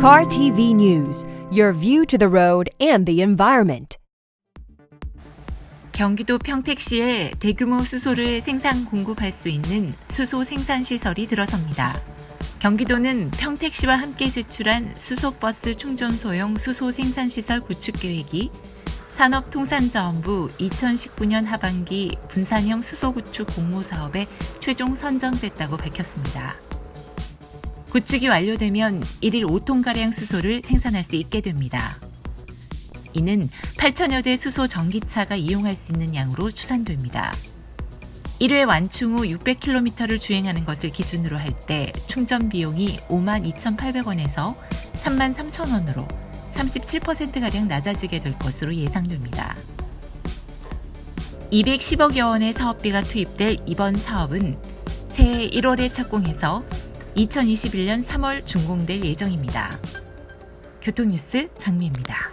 Car TV News, your view to the road and the environment. 경기도 평택시에 대규모 수소를 생산 공급할 수 있는 수소 생산 시설이 들어섭니다. 경기도는 평택시와 함께 제출한 수소버스 충전 소용 수소 생산 시설 구축 계획이 산업통상자원부 2019년 하반기 분산형 수소 구축 공모 사업에 최종 선정됐다고 밝혔습니다. 구축이 완료되면 1일 5톤가량 수소를 생산할 수 있게 됩니다. 이는 8천여 대 수소 전기차가 이용할 수 있는 양으로 추산됩니다. 1회 완충 후 600km를 주행하는 것을 기준으로 할 때 충전 비용이 5만 2,800원에서 3만 3천원으로 37%가량 낮아지게 될 것으로 예상됩니다. 210억여 원의 사업비가 투입될 이번 사업은 새해 1월에 착공해서 2021년 3월 준공될 예정입니다. 교통뉴스 장미입니다.